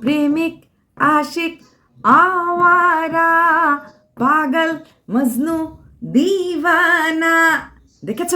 প্রেমিক আশিক আওয়ারা, পাগল মজনু দিওয়ানা। দেখেছ?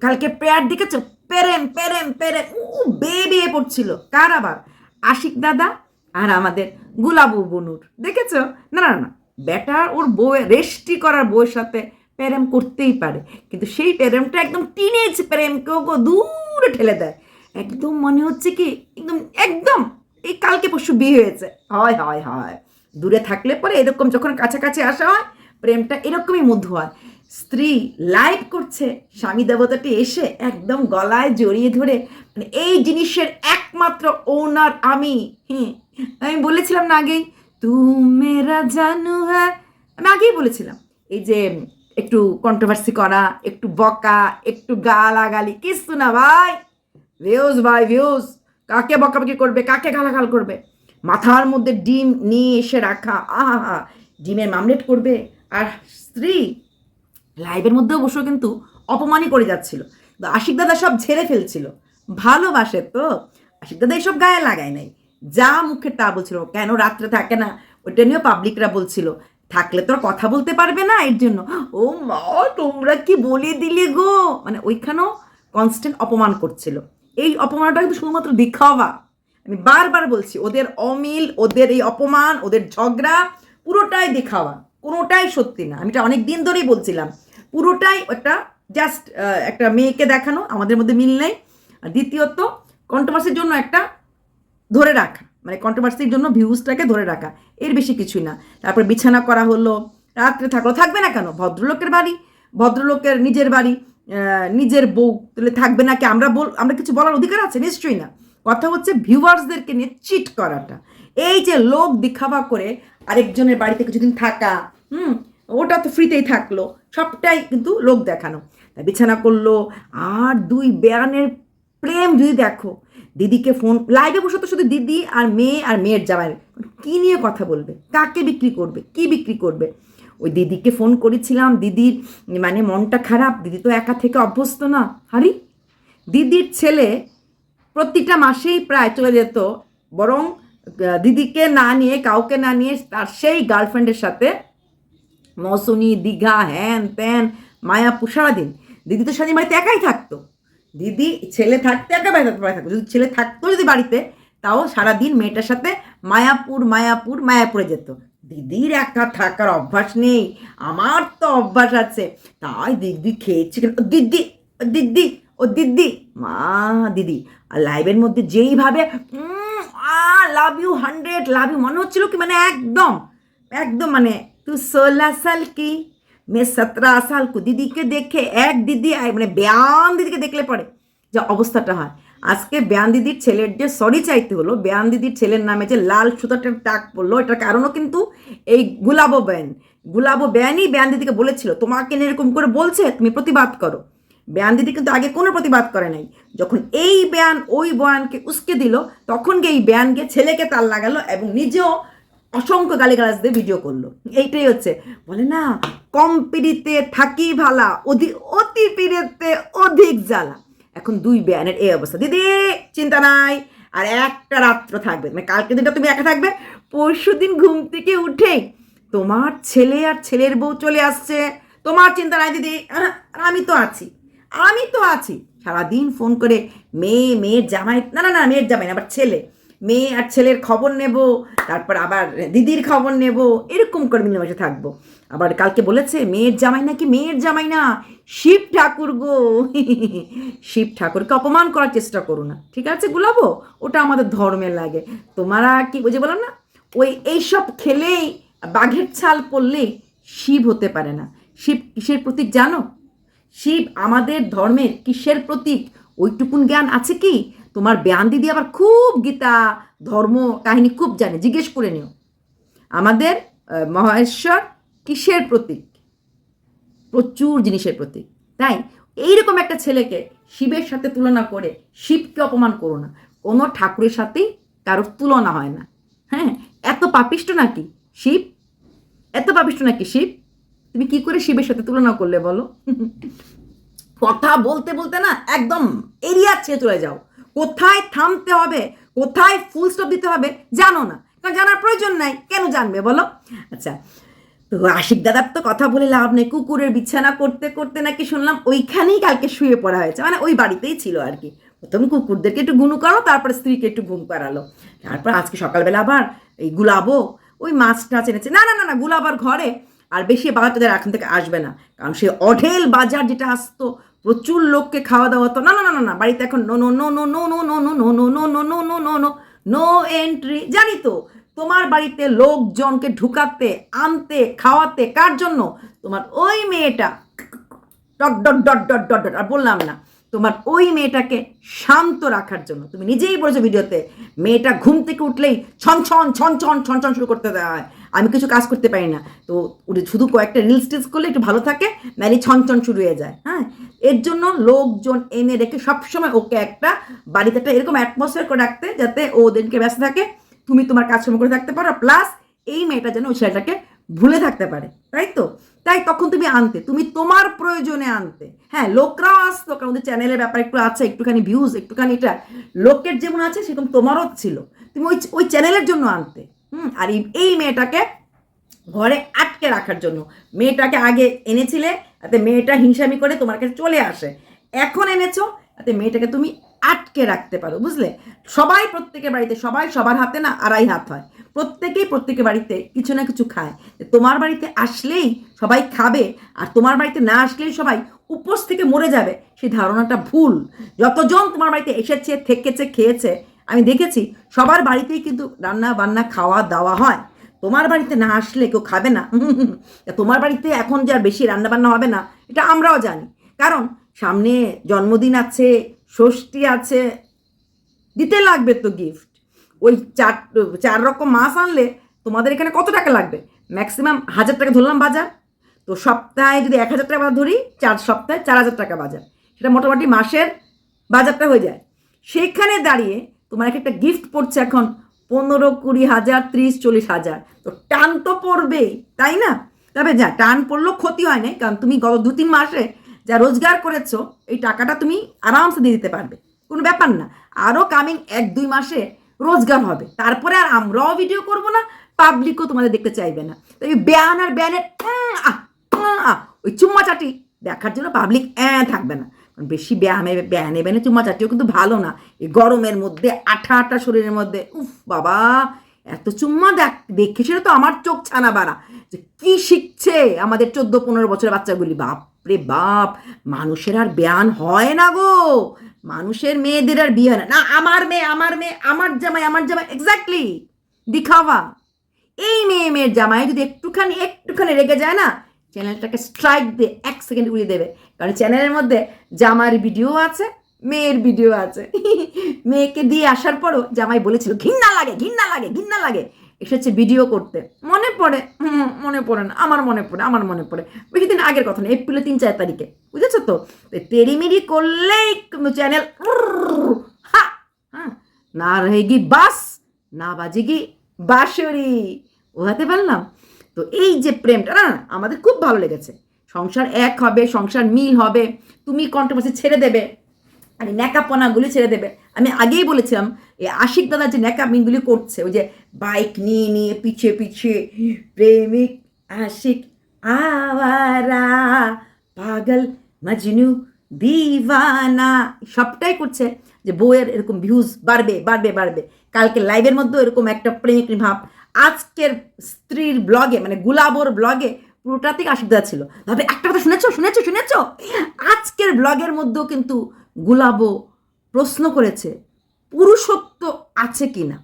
কালকে প্রেয়ার দেখেছ? পেরেম পেরেম পেরেম। ও বেবিয়ে পড়ছিল। কার আবার? আশিক দাদা আর আমাদের গুলাবু বনুর। দেখেছ? না না না বেটার ওর বউ রেস্টি করার বউয়ের সাথে প্রেম করতেই পারে। কিন্তু সেই প্রেমটা একদম টিনেজ প্রেমকেও গো দূরে ঠেলে দেয়। একদম মনে হচ্ছে কি, একদম একদম এই কালকে পরশু বিয়ে হয়েছে। হয় হয় হয়। দূরে থাকলে পরে এরকম যখন কাছাকাছি আসা হয়, প্রেমটা এরকমই মধু হয়। স্ত্রী লাইভ করছে, স্বামী দেবতাটি এসে একদম গলায় জড়িয়ে ধরে মানে এই জিনিসের একমাত্র ওনার আমি। হ্যাঁ আমি বলেছিলাম না আগেই তু মেরা জানু হ্যাঁ আমি আগেই বলেছিলাম, এই যে একটু কন্ট্রোভার্সি করা, একটু বকা, একটু গালাগালি, কিছু না ভাই। ভিউজ ভাই ভিউজ কাকে বকাবকি করবে, কাকে গালাগাল করবে? মাথার মধ্যে ডিম নিয়ে এসে রাখা, আহা, ডিমের মামলেট করবে। আর স্ত্রী লাইভের মধ্যেও বসেও কিন্তু অপমানই করে যাচ্ছিল। আশিক দাদা সব ঝেড়ে ফেলছিল। ভালোবাসে তো। আশিক দাদা এইসব গায়ে লাগায় নাই। যা মুখে তা বলছিল, কেন রাত্রে থাকে না? ওটা নিয়েও পাবলিকরা বলছিল। থাকলে তো কথা বলতে পারবে না এর জন্য। ও মা, তোমরা কি বলে দিলে গো? মানে ওইখানেও কনস্ট্যান্ট অপমান করছিল। এই অপমানটা কিন্তু শুধুমাত্র দেখাওয়া। আমি বারবার বলছি, ওদের অমিল, ওদের এই অপমান, ওদের ঝগড়া পুরোটাই দেখাওয়া। কোনোটাই সত্যি না। আমি এটা অনেক দিন ধরেই বলছিলাম। পুরোটাই একটা জাস্ট একটা মেয়েকে দেখানো, আমাদের মধ্যে মিল নেই। আর দ্বিতীয়ত কন্ট্রোভার্সির জন্য একটা ধরে রাখা। মানে কন্ট্রোভার্সির জন্য ভিউজটাকে ধরে রাখা। এর বেশি কিছুই না। তারপর বিছানা করা হলো, রাত্রে থাকল, থাকবে না কেন? ভদ্রলোকের বাড়ি, ভদ্রলোকের নিজের বাড়ি। নিজের বউ তাহলে থাকবে না কি আমরা বল, আমরা কিছু বলার অধিকার আছে? নিশ্চয়ই না। কথা হচ্ছে ভিউয়ার্সদেরকে নিয়ে চিট করাটা। এই যে লোক দেখাবা করে আরেকজনের বাড়িতে কিছুদিন থাকা, হুম, ওটা তো ফ্রিতেই থাকল, সবটাই কিন্তু লোক দেখানো। তা বিছানা করল, আর দুই বেয়ানের প্রেম যদি দেখো, দিদিকে ফোন লাইভে বসে তো শুধু দিদি আর মেয়ে আর মেয়ের জামাই। কী নিয়ে কথা বলবে? কাকে বিক্রি করবে? কি বিক্রি করবে? ওই দিদিকে ফোন করেছিলাম দিদির মানে মনটা খারাপ, দিদি তো একা থেকে অভ্যস্ত না। হারি, দিদির ছেলে প্রতিটা মাসেই প্রায় চলে যেত, বরং দিদিকে না নিয়ে, কাউকে না নিয়ে তার সেই গার্লফ্রেন্ডের সাথে মৌসুনি দীঘা, হ্যান ত্যান মায়াপুর সারাদিন দিদি তো সারাদিন বাড়িতে একাই থাকতো। দিদি ছেলে থাকতে একা বাড়িতে বাড়িতে থাকতো। যদি ছেলে থাকতো যদি বাড়িতে, তাও সারাদিন মেয়েটার সাথে মায়াপুর মায়াপুর, মায়াপুরে যেত। দিদির একা থাকার অভ্যাস নেই, আমার তো অভ্যাস আছে। তাই দিদি খেয়েছে দিদি দিদি, ও দিদি। মা, দিদি, আর লাইভের মধ্যে যেইভাবে আ love you hundred love you মনে হচ্ছিল কি মানে একদম একদম মানে তু ষোলা সাল কি? মে সতেরো সাল কু? দিদিকে দেখে এক দিদি মানে ব্যায়াম দিদিকে দেখলে পরে যে অবস্থাটা হয়। আজকে ব্যায়াম দিদির ছেলের যে সরি চাইতে হলো ব্যায়াম দিদির ছেলের নামে যে লাল সুতাটার টাক পড়ল, এটার কারণও কিন্তু এই গুলাবো ব্যান গুলাবো ব্যানই ব্যায়াম দিদিকে বলেছিল, তোমাকে এরকম করে বলছে, তুমি প্রতিবাদ করো। ব্যায়াম দিদি কিন্তু আগে কোনো প্রতিবাদ করে নাই। যখন এই ব্যান ওই বয়ানকে উস্কে দিল, তখন গিয়ে এই ব্যানকে ছেলেকে তাল লাগালো এবং নিজেও অসংখ্য গালিগালাজ দিয়ে ভিডিও করল। এইটাই হচ্ছে। বলে, না, কম পিড়িতে থাকি ভালা অধিক অতি পিড়িতে অধিক জ্বালা। এখন দুই ব্যানের এই অবস্থা। দিদি, চিন্তা নাই। আর একটা রাত্র থাকবে। মানে কালকে দিনটা তুমি একা থাকবে। পরশু দিন ঘুম থেকে উঠে তোমার ছেলে আর ছেলের বউ চলে আসছে। তোমার চিন্তা নাই দিদি। আমি তো আছি। আমি তো আছি। সারাদিন ফোন করে মেয়ে, মেয়ের জামাই, না না না, মেয়ের জামাই না, আবার ছেলে। মেয়ে আর ছেলের খবর নেব, তারপর আবার দিদির খবর নেব, এরকম করে মিলেমিশে থাকব। আবার কালকে বলেছে, মেয়ের জামাই নাকি মেয়ের জামাই না? শিব ঠাকুর গো। শিব ঠাকুরকে অপমান করার চেষ্টা করো না। ঠিক আছে গুলাবো ওটা আমাদের ধর্মে লাগে। তোমরা কি বুঝে বলো না, ওই এইসব খেলেই বাঘের ছাল পড়লেই শিব হতে পারে না। শিব কিসের প্রতীক জানো? শিব আমাদের ধর্মের কিসের প্রতীক? ওইটুকুন জ্ঞান আছে কি? তোমার ব্যান দিদি আবার খুব গীতা, ধর্ম, কাহিনী খুব জানে। জিজ্ঞেস করে নিও। আমাদের মহেশ্বর কিসের প্রতীক? প্রচুর জিনিসের প্রতীক, তাই এইরকম একটা ছেলেকে শিবের সাথে তুলনা করে শিবকে অপমান করো না। কোনো ঠাকুরের সাথেই কারোর তুলনা হয় না। হ্যাঁ এত পাপিষ্ট নাকি শিব? এত পাপিষ্ট নাকি শিব? তুমি কি করে শিবের সাথে তুলনা করলে বলো? কথা বলতে বলতে না একদম এরিয়া ছেড়ে চলে যাও। কোথায় থামতে হবে? কোথায় ফুল স্টপ দিতে হবে জানো না। কারণ জানার প্রয়োজন নাই? কেন জানবে বলো? আচ্ছা তো আশিক দাদার তো কথা বলে লাভ নেই কুকুরের বিছানা করতে করতে নাকি শুনলাম ওইখানেই কালকে শুয়ে পড়া হয়েছে মানে ওই বাড়িতেই ছিল আর কি প্রথম কুকুরদেরকে একটু গুনু করো তারপর স্ত্রীকে একটু ঘুম পাড়ালো তারপর আজকে সকালবেলা আবার এই গুলাবো ওই মাছ টাছ এনেছে না না না না গুলাবার ঘরে আর বেশি বাজারটাদের এখন থেকে আসবে না কারণ সে অঢেল বাজার যেটা আসতো প্রচুর লোককে খাওয়া দাওয়া তো না না না না না বাড়িতে এখন no no no no no no no no no no no no no no no no no entry জানি তো তোমার বাড়িতে লোকজনকে ঢুকাতে, আনতে, খাওয়াতে, কার জন্য? তোমার ওই মেয়েটা, dot dot dot dot dot dot, আর বললাম না, তোমার ওই মেয়েটাকে শান্ত রাখার জন্য। তুমি নিজেই বলেছ ভিডিওতে, মেয়েটা ঘুম থেকে উঠলেই ছন ছন ছন ছন ছন ছন শুরু করতে দেওয়া হয় আমি কিছু কাজ করতে পারি না। তো শুধু কয়েকটা রিলস টিলস করলে একটু ভালো থাকে, নাহলে ছন ছন শুরু হয়ে যায় হ্যাঁ? এর জন্য লোকজন এনে রেখে সবসময় ওকে একটা বাড়িতে একটা এরকম অ্যাটমসফিয়ার করে রাখতে, যাতে ও ওদেরকে ব্যস্ত থাকে। তুমি তোমার কাজকর্ম করে থাকতে পারো প্লাস এই মেয়েটা যেন ওই ছেলেটাকে ভুলে থাকতে পারে, তাই তো? তাই তখন তুমি আনতে, তুমি তোমার প্রয়োজনে আনতে। হ্যাঁ লোকরাও আসতো, কারণ চ্যানেলের ব্যাপার একটু আছে, একটুখানি ভিউজ একটুখানি এটা, লোকের যেমন আছে সেরকম তোমারও ছিল। তুমি ওই ওই চ্যানেলের জন্য আনতে, হুম? আর এই এই মেয়েটাকে ঘরে আটকে রাখার জন্য। মেয়েটাকে আগে এনেছিলে, তাতে মেয়েটা হিংসামি করে তোমার কাছে চলে আসে। এখন এনেছো, তাতে মেয়েটাকে তুমি আটকে রাখতে পারো, বুঝলে? সবাই প্রত্যেকের বাড়িতে, সবাই সবার হাতে না আড়াই হাত হয়। প্রত্যেকেই প্রত্যেকের বাড়িতে কিছু না কিছু খায়। তোমার বাড়িতে আসলেই সবাই খাবে, আর তোমার বাড়িতে না আসলেই সবাই উপোস থেকে মরে যাবে সেই ধারণাটা ভুল। যতজন তোমার বাড়িতে এসেছে, থেকেছে, খেয়েছে, আমি দেখেছি, সবার বাড়িতেই কিন্তু রান্না বান্না, খাওয়া দাওয়া হয়। তোমার বাড়িতে না আসলে কেউ খাবে না। তোমার বাড়িতে এখন যে আর বেশি রান্নাবান্না হবে না, এটা আমরাও জানি। কারণ সামনে জন্মদিন আছে ষষ্ঠী আছে, দিতে লাগবে তো গিফট ওই চার চার রকম মাছ আনলে তোমাদের এখানে কত টাকা লাগবে? ম্যাক্সিমাম হাজার টাকা ধরলাম বাজার। তো সপ্তাহে যদি এক হাজার টাকা ধরি, চার সপ্তাহে চার হাজার টাকা বাজার। সেটা মোটামুটি মাসের বাজারটা হয়ে যায়। সেখানে দাঁড়িয়ে তোমার এক একটা গিফট পড়ছে এখন পনেরো কুড়ি হাজার, ত্রিশ, চল্লিশ হাজার। তো টান তো পড়বেই, তাই না? তবে যা, টান পড়লেও ক্ষতি হয় না কারণ তুমি গত দু তিন মাসে যা রোজগার করেছ, এই টাকাটা তুমি আরামসে দিয়ে দিতে পারবে। কোনো ব্যাপার না। আরও কামিং এক, দুই মাসে রোজগার হবে। তারপরে আর আমরাও ভিডিও করব না পাবলিকও তোমাদের দেখতে চাইবে না। তো এই ব্যান আর ব্যানের ওই চুম্মা চাটি দেখার জন্য পাবলিক অ্যাঁ থাকবে না। কারণ বেশি ব্যায়ামে ব্যায়ানে ব্যানে চুম্মা চাটিও কিন্তু ভালো না। এই গরমের মধ্যে, আঠা আঠা শরীরের মধ্যে, উফ বাবা! এত চুম্মা দেখ, দেখে সেটা তো আমার চোখ ছানা বাড়া। যে কি শিখছে আমাদের চোদ্দ, পনেরো বছরের বাচ্চাগুলি, বাপ রে বাপ, মানুষের আর বেয়ান হয় না গো। মানুষের মেয়েদের আর বিয়ে না। না, আমার মেয়ে আমার মেয়ে, আমার জামাই আমার জামাই এক্স্যাক্টলি দিখাওয়া। এই মেয়ে মেয়ের জামাই যদি একটুখানি একটুখানি রেগে যায় না চ্যানেলটাকে স্ট্রাইক দিয়ে এক সেকেন্ড উড়িয়ে দেবে। কারণ চ্যানেলের মধ্যে জামার ভিডিও আছে, মেয়ের ভিডিও আছে। মেয়েকে দিয়ে আসার পরও জামাই বলেছিল ঘিন্না লাগে ঘিন্না লাগে ঘিন্না লাগে। এসেছে ভিডিও করতে। মনে পড়ে মনে পড়ে না। আমার মনে পড়ে, আমার মনে পড়ে। বেশি দিন আগের কথা না, এপ্রিলের তিন, চার তারিখে। বুঝেছ তো? তেরিমিরি করলেই চ্যানেল হা হ্যাঁ না রহেগি বাস না বাজেগি বাসরি ওহাতে পারলাম তো এই যে প্রেমটা না আমাদের খুব ভালো লেগেছে সংসার এক হবে সংসার মিল হবে তুমি কন্ট্রোভার্সি ছেড়ে দেবে আর ন্যাকাপনাগুলি ছেড়ে দেবে আমি আগেই বলেছিলাম এই আশিক দাদা যে ন্যাকামিগুলি করছে ওই যে বাইক নিয়ে নিয়ে পিছিয়ে পিছিয়ে প্রেমিক আশিক আওয়ারা, পাগল মজনু দিওয়ানা। সবটাই করছে যে বউয়ের এরকম ভিউজ বাড়বে বাড়বে বাড়বে। কালকে লাইভের মধ্যেও এরকম একটা প্রেমিক ভাব আজকের স্ত্রীর ব্লগে মানে গুলাবর ব্লগে পুরোটা থেকে আশীর্বাদ ছিল। তবে একটা কথা শুনেছো শুনেছো শুনেছো? আজকের ব্লগের মধ্যেও কিন্তু গুলাবো প্রশ্ন করেছে পুরুষত্ব আছে কি না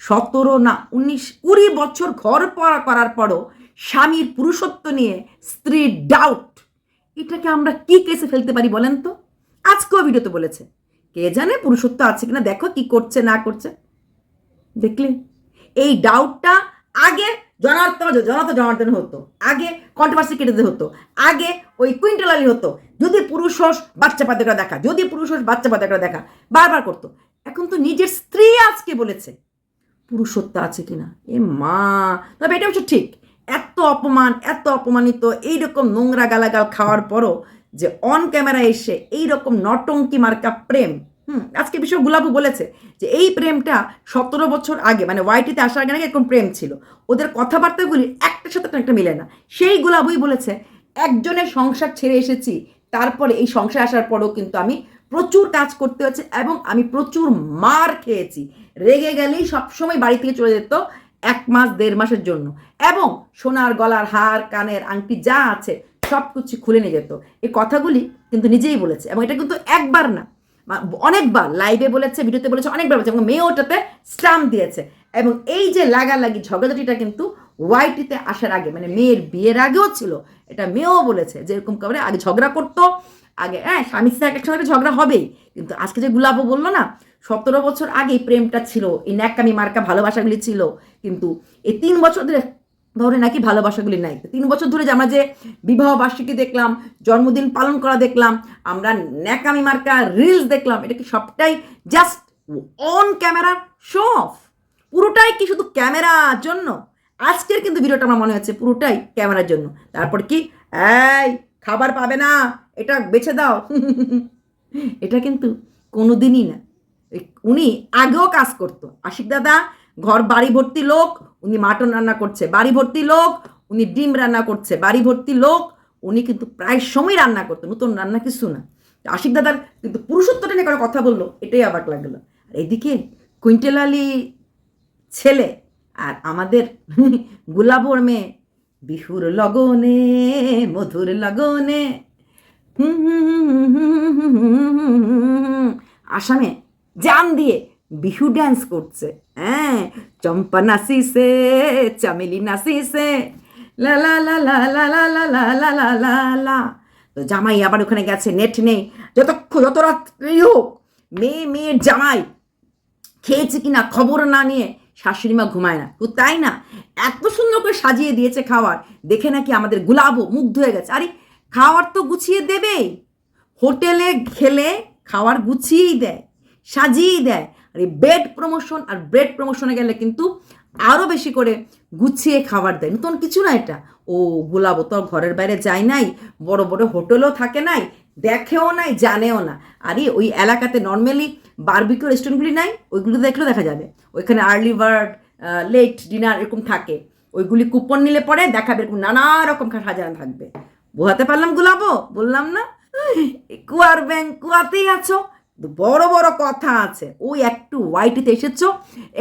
সতেরো না উনিশ, কুড়ি বছর ঘর পড়া করার পরও স্বামীর পুরুষত্ব নিয়ে স্ত্রীর ডাউট এটাকে আমরা কি কেসে ফেলতে পারি বলেন তো? আজকেও ভিডিওতে বলেছে, কে জানে পুরুষত্ব আছে কিনা? দেখো কি করছে, না করছে। দেখলে? এই ডাউটটা আগে জনার্দন জনার্দন জনার্দন হতো। আগে কন্ট্রোভার্সি কেটে হতো। আগে ওই কুইন্টালালি হতো। যদি পুরুষ হোস, বাচ্চা পাতেকরা দেখা। যদি পুরুষ হোস, বাচ্চা পাতেকরা দেখা। বারবার করতো। এখন তো নিজের স্ত্রী আজকে বলেছে, পুরুষত্ব আছে কিনা? এ মা। তবে এটা হচ্ছে ঠিক। এত অপমান, এত অপমানিত, এইরকম নোংরা গালাগাল খাওয়ার পরও যে অন ক্যামেরা এসে এই রকম নটঙ্কি মার্কা প্রেম হুম, আজকে বিষয় গুলাবু বলেছে যে এই প্রেমটা সতেরো বছর আগে মানে ওয়াইটিতে আসার আগে নাকি এরকম প্রেম ছিল। ওদের কথাবার্তাগুলি একটার সাথে একটা মিলে না। সেই গুলাবুই বলেছে, একজনের সংসার ছেড়ে এসেছি, তারপরে এই সংসার আসার পরেও কিন্তু আমি প্রচুর কাজ করতে হচ্ছে এবং আমি প্রচুর মার খেয়েছি। রেগে গেলেই সবসময় বাড়ি থেকে চলে যেত এক মাস, দেড় মাসের জন্য। এবং সোনার গলার হার, কানের আংটি যা আছে সব কিছু খুলে নিয়ে যেত। এই কথাগুলি কিন্তু নিজেই বলেছে এবং এটা কিন্তু একবার না। অনেকবার লাইভে বলেছে ভিডিওতে বলেছে, অনেকবার বলেছে, এবং মেয়ে ওটাতে স্টাম্প দিয়েছে। এবং এই যে লাগালাগি, ঝগড়াঝাটিটা কিন্তু ওয়াইটিতে আসার আগে মানে মেয়ের বিয়ের আগেও ছিল, এটা মেয়েও বলেছে, যে এরকম করে আগে ঝগড়া করতো, আগে হ্যাঁ স্বামী স্ত্রী এক সঙ্গে ঝগড়া হবেই, কিন্তু আজকে যে গুলাবো বলল না, সতেরো বছর আগে প্রেমটা ছিল, এই ন্যাকামি মার্কা ভালোবাসাগুলি ছিল, কিন্তু এই তিন বছর ধরে ধরে নাকি ভালোবাসাগুলি নাই। তিন বছর ধরে যে আমরা যে বিবাহ বার্ষিকী দেখলাম, জন্মদিন পালন করা দেখলাম, আমরা ন্যাকামি মার্কা রিলস দেখলাম, এটা কি সবটাই just on camera show off পুরোটাই কি শুধু ক্যামেরার জন্য? আজকের কিন্তু ভিডিওটা আমার মনে হচ্ছে পুরোটাই ক্যামেরার জন্য। তারপর কি? এই, খাবার পাবে না, এটা বেছে দাও। এটা কিন্তু কোনো দিনই না উনি আগেও কাজ করতো। আশিক দাদা, ঘর বাড়ি ভর্তি লোক উনি মাটন রান্না করছে বাড়ি ভর্তি লোক উনি ডিম রান্না করছে বাড়ি ভর্তি লোক উনি কিন্তু প্রায় সময় রান্না করতো নতুন রান্না কিছু না আশিক দাদার কিন্তু পুরুষত্বটা নিয়ে কোনো কথা বলল এটাই অবাক লাগল আর এদিকে কুইন্টেল আলী ছেলে আর আমাদের গুলাবর মেয়ে বিহুর লগনে মধুর লগনে আসামে জান দিয়ে বিহু ড্যান্স করছে হ্যাঁ চম্পা নাচিছে চামেলি নাচিছে লা লা লা লা লা লা লা লা লা লা লা লা তো জামাই আবার ওখানে গেছে নেট নেই যতক্ষণ যত রাত্রি হোক মেয়ে মেয়ের জামাই খেয়েছে কিনা খবর না নিয়ে শাশুড়ি মা ঘুমায় না তো তাই না এত সুন্দর করে সাজিয়ে দিয়েছে খাওয়ার দেখে নাকি আমাদের গুলাবো মুগ্ধ হয়ে গেছে আরে খাওয়ার তো গুছিয়ে দেবেই হোটেলে খেলে খাওয়ার গুছিয়েই দেয় সাজিয়েই দেয় আর এই বেড প্রমোশন আর ব্রেড প্রমোশনে গেলে কিন্তু আরও বেশি করে গুছিয়ে খাবার দেয়। নতুন কিছু না এটা। ও গোলাবো তো, ঘরের বাইরে যায় নাই, বড় বড় হোটেলও থাকে নাই, দেখেও নাই, জানেও না। আরে ওই এলাকাতে নর্মালি বারবিকিউ রেস্টুরেন্টগুলি নাই, ওইগুলো দেখলেও দেখা যাবে। ওইখানে আর্লি বার্ড লেট ডিনার এরকম থাকে। ওইগুলি কুপন নিলে পরে দেখাবে এরকম নানা রকম সাজানো থাকবে। বোঝাতে পারলাম গুলাবো বললাম না? কুয়ার ব্যাংক কুয়াতেই আছো। বড় বড় কথা আছে। ওই একটু ওয়াইটিতে এসেছ,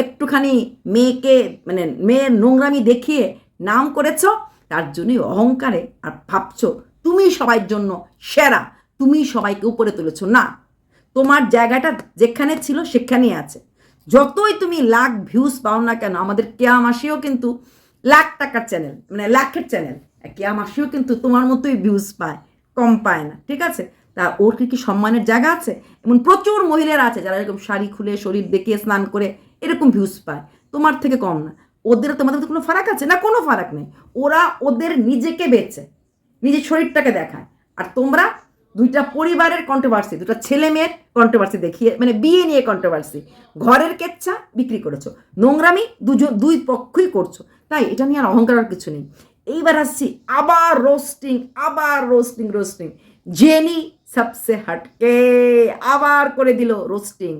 একটুখানি মেয়েকে মানে মেয়ের নোংরামি দেখিয়ে নাম করেছ, তার জন্যই অহংকারে আর ভাবছ তুমি সবার জন্য সেরা, তুমি সবাইকে উপরে তুলেছো। না, তোমার জায়গাটা যেখানে ছিল সেখানেই আছে। যতই তুমি লাখ ভিউজ পাও না কেন, আমাদের কেয়া মাসিও কিন্তু লাখ টাকার চ্যানেল মানে লাখের চ্যানেল কেয়া মাসিও কিন্তু তোমার মতোই ভিউজ পায়, কম পায় না, ঠিক আছে? তা ওর কি কি সম্মানের জায়গা আছে? এমন প্রচুর মহিলারা আছে যারা এরকম শাড়ি খুলে, শরীর দেখিয়ে স্নান করে এরকম ভিউজ পায়। তোমার থেকে কম না। ওদের, তোমাদের কোনো ফারাক আছে? না, কোনো ফারাক নেই। ওরা ওদের নিজেকে বেচে নিজের শরীরটাকে দেখায়। আর তোমরা দুইটা পরিবারের কন্ট্রোভার্সি দুটো ছেলে মেয়ের কন্ট্রোভার্সি দেখিয়ে মানে বিয়ে নিয়ে কন্ট্রোভার্সি ঘরের কেচ্ছা বিক্রি করেছ। নোংরামি দুজন, দুই পক্ষই করছ। তাই এটা নিয়ে আর অহংকার আর কিছু নেই। এইবার আসছি, আবার রোস্টিং আবার রোস্টিং রোস্টিং জেনি সবসে হটকে আবার করে দিল রোস্টিং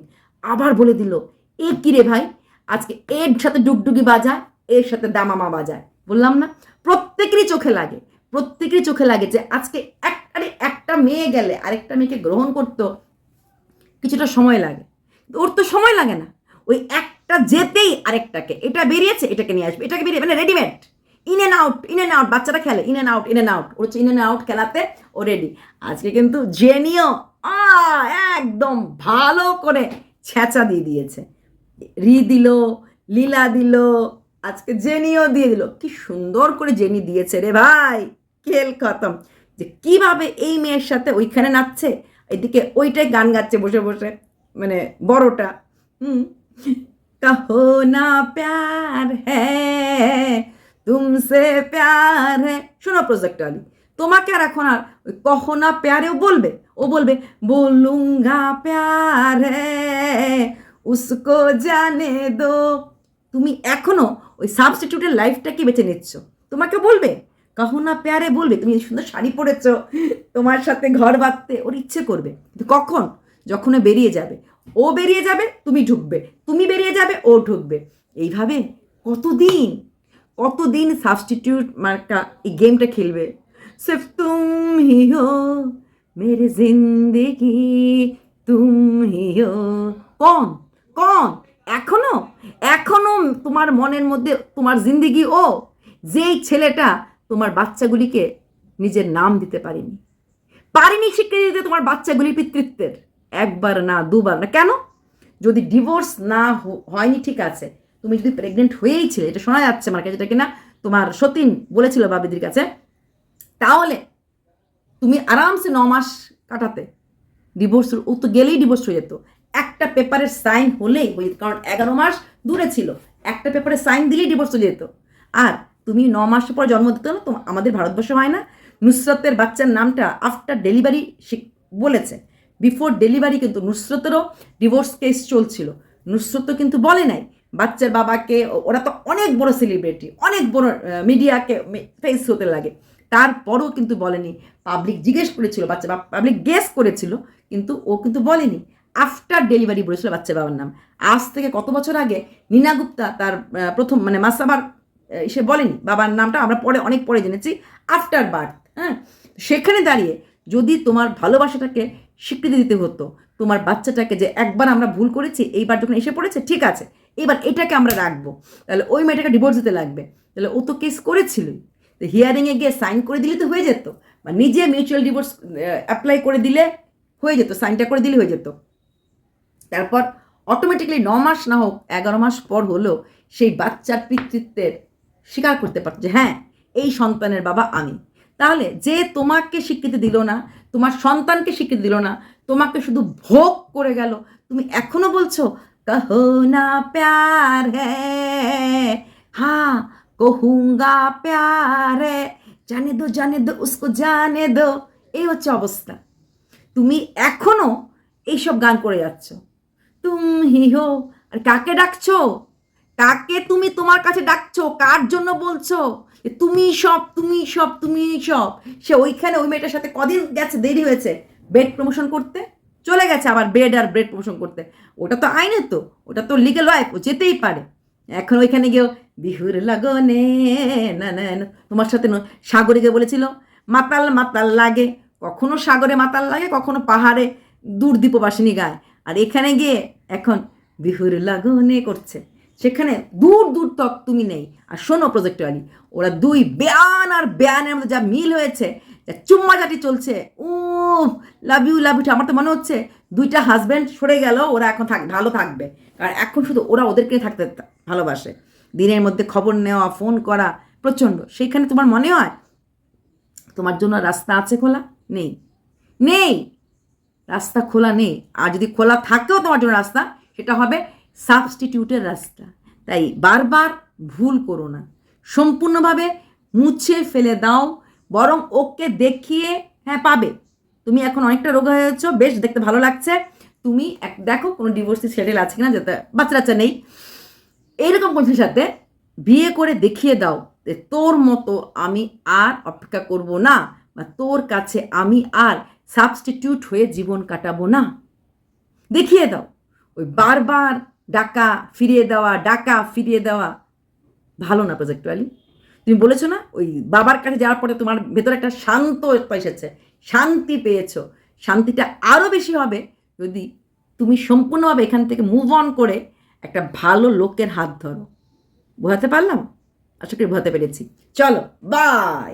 আবার বলে দিল, এ কি রে ভাই? আজকে এর সাথে ডুগডুগি বাজায়, এর সাথে দামামা বাজায়। বললাম না, প্রত্যেকেরই চোখে লাগে, প্রত্যেকেরই চোখে লাগে যে আজকে এক, আরে একটা মেয়ে গেলে আরেকটা মেয়েকে গ্রহণ করতো কিছুটা সময় লাগে। ওর তো সময় লাগে না। ওই একটা যেতেই আরেকটাকে, এটা বেরিয়েছে, এটাকে নিয়ে আসবে, এটাকে বেরিয়ে মানে readymade in and out in and out বাচ্চারা খেলে in and out in and out ওর হচ্ছে ইন অ্যান্ড আউট খেলাতে ও রেডি আজকে কিন্তু জেনিও একদম ভালো করে ছেঁচা দিয়ে দিয়েছে। রি দিল, লীলা দিল, আজকে জেনিও দিয়ে দিল। কি সুন্দর করে জেনি দিয়েছে রে ভাই, খেল খতম। যে কীভাবে এই মেয়ের সাথে ওইখানে নাচছে, এদিকে ওইটাই গান গাচ্ছে বসে বসে মানে বড়টা, হুম। কহো না প্যার হ্যাঁ। তুমসে প্যার হ্যাঁ শোনো প্রজেক্ট আলী তোমাকে আর এখন আর ওই কহো না প্যারেও বলবে? ও বলবে, বলুঙ্গা প্যার, উসকো জানে দো। তুমি এখনও ওই সাবস্টিটিউটের লাইফটাকে বেছে নিচ্ছ। তোমাকে বলবে, কখনো প্যারে বলবে? তুমি সুন্দর শাড়ি পরেছো, তোমার সাথে ঘর বাঁধতে। ওর ইচ্ছে করবে। কখন? যখন বেরিয়ে যাবে। ও বেরিয়ে যাবে, তুমি ঢুকবে। তুমি বেরিয়ে যাবে, ও ঢুকবে। এইভাবে কতদিন কতদিন সাবস্টিটিউট মার্কা এই গেমটা খেলবে? সিফ তুম হি, মেরে জিন্দেগি, তুম হি। কন কন, এখনও এখনও তোমার মনের মধ্যে তোমার জিন্দিগি ও, যেই ছেলেটা তোমার বাচ্চাগুলিকে নিজের নাম দিতে পারিনি। পারিনি স্বীকৃতি দিতে তোমার বাচ্চাগুলি পিতৃত্বের। একবার না, দুবার না। কেন? যদি ডিভোর্স না হয়নি, ঠিক আছে। তুমি যদি প্রেগনেন্ট হয়েই ছিলে, এটা শোনা যাচ্ছে আমার কাছে যেটা কিনা তোমার সতীন বলেছিল বাবিদির কাছে, তাহলে তুমি আরামসে ন মাস কাটাতে। ডিভোর্স ও তো গেলেই ডিভোর্স হয়ে যেত। একটা পেপারের সাইন হলেই হয়ে যেত, কারণ এগারো মাস দূরে ছিল। একটা পেপারে সাইন দিলেই ডিভোর্স হয়ে যেত। আর তুমি ন মাস পর জন্ম দিতে না তো আমাদের ভারতবর্ষে হয় না। নুসরতের বাচ্চার নামটা আফটার ডেলিভারি বলেছে। বিফোর ডেলিভারি কিন্তু নুসরতেরও ডিভোর্স কেস চলছিল। নুসরত কিন্তু বলে নাই। বাচ্চার বাবাকে, ওরা তো অনেক বড় সেলিব্রিটি অনেক বড় মিডিয়াকে ফেস হতে লাগে। তারপরও কিন্তু বলেনি। পাবলিক জিজ্ঞেস করেছিল, বাচ্চা বাবা পাবলিক গেস করেছিল, কিন্তু ও কিন্তু বলেনি। আফটার ডেলিভারি বলেছিল বাচ্চা বাবার নাম। আজ থেকে কত বছর আগে নীনা গুপ্তা তার প্রথম মানে মাসাবার সে বলেনি বাবার নামটা, আমরা পরে, অনেক পরে জেনেছি। আফটার বার্থ হ্যাঁ? সেখানে দাঁড়িয়ে যদি তোমার ভালোবাসাটাকে স্বীকৃতি দিতে হতো, তোমার বাচ্চাটাকে যে একবার আমরা ভুল করেছি, এইবার যখন এসে পড়েছে, ঠিক আছে। এবার এটাকে আমরা রাখব। তাহলে ওই মেয়েটাকে ডিভোর্স দিতে লাগবে। তাহলে ও তো কেস করেছিলই। তো হিয়ারিংয়ে গিয়ে সাইন করে দিলে তো হয়ে যেত। বা নিজে মিউচুয়াল ডিভোর্স অ্যাপ্লাই করে দিলে হয়ে যেত সাইনটা করে দিলে হয়ে যেত। তারপর অটোমেটিকলি ন মাস না হোক, এগারো মাস পর হলেও সেই বাচ্চার পিতৃত্বের স্বীকার করতে পারত যে হ্যাঁ এই সন্তানের বাবা আমি। তাহলে যে তোমাকে স্বীকৃতি দিল না, তোমার সন্তানকে স্বীকৃতি দিল না, তোমাকে শুধু ভোগ করে গেল, তুমি এখনও বলছো কহো না প্যার হ্যাঁ হ্যাঁ কহুঙ্গা প্যার হ্যাঁ জানে দো জানে দো উসকো জানে দো এই হচ্ছে অবস্থা। তুমি এখনও এইসব গান করে যাচ্ছ। তুম হি আর কাকে ডাকছো? কাকে তুমি তোমার কাছে ডাকছো? কার জন্য বলছো? তুমি সব তুমি সব তুমি সব। সে ওইখানে ওই মেয়েটার সাথে কদিন গেছে, দেরি হয়েছে? বেড প্রমোশন করতে? চলে গেছে আবার বেড আর ব্রেড প্রমোশন করতে। ওটা তো আইনের তো, ওটা তো লিগেল ওয়াইফ ও যেতেই পারে। এখন ওইখানে গিয়েও, বিহুর লগনে, না না তোমার সাথে ন- সাগরে গিয়ে বলেছিল, মাতাল মাতাল লাগে। কখনো সাগরে মাতাল লাগে, কখনো পাহাড়ে দূর দ্বীপবাসিনী গায়। আর এখানে গিয়ে এখন বিহুর লাগনে করছে। সেখানে দূর দূর তক তুমি নেই। আর শোনো প্রজেক্ট আলী ওরা দুই বেয়ান আর বেয়ানের মধ্যে যা মিল হয়েছে চুম্মাচাটি চলছে। ও লাভ ইউ লাভ ইউ আমার তো মনে হচ্ছে দুইটা হাজব্যান্ড সরে গেল, ওরা এখন থাক, ভালো থাকবে। কারণ এখন শুধু ওরা ওদেরকে থাকতে ভালোবাসে। দিনের মধ্যে খবর নেওয়া ফোন করা, প্রচণ্ড। সেইখানে তোমার মনে হয়? তোমার জন্য রাস্তা আছে খোলা? নেই। নেই! রাস্তা খোলা নেই। আর যদি খোলা থাকেও তোমার জন্য রাস্তা, সেটা হবে সাবস্টিটিউটের রাস্তা। তাই বারবার ভুল করো না। সম্পূর্ণভাবে মুছে ফেলে দাও। বরং ওকে দেখিয়ে হ্যাঁ পাবে। তুমি এখন অনেকটা রোগা হয়েছ বেশ, দেখতে ভালো লাগছে। তুমি এক, দেখো, কোনো ডিভোর্সি সেটেল আছে কিনা, যাতে বাচ্চা বাচ্চা নেই। এইরকম বন্ধুর সাথে বিয়ে করে দেখিয়ে দাও যে তোর মতো আমি আর অপেক্ষা করব না বা তোর কাছে আমি আর সাবস্টিটিউট হয়ে জীবন কাটাবো না। দেখিয়ে দাও। ওই বারবার ডাকা ফিরিয়ে দেওয়া, ডাকা ফিরিয়ে দেওয়া ভালো না প্রজেক্টুয়ালি তুমি বলেছ না? ওই বাবার কাছে যাওয়ার পরে তোমার ভেতরে একটা শান্ত এসেছে। শান্তি পেয়েছ। শান্তিটা আরও বেশি হবে যদি তুমি সম্পূর্ণভাবে এখান থেকে মুভ অন করে একটা ভালো লোকের হাত ধরো। বোঝাতে পারলাম? আশা করি বোঝাতে পেরেছি। চলো বাই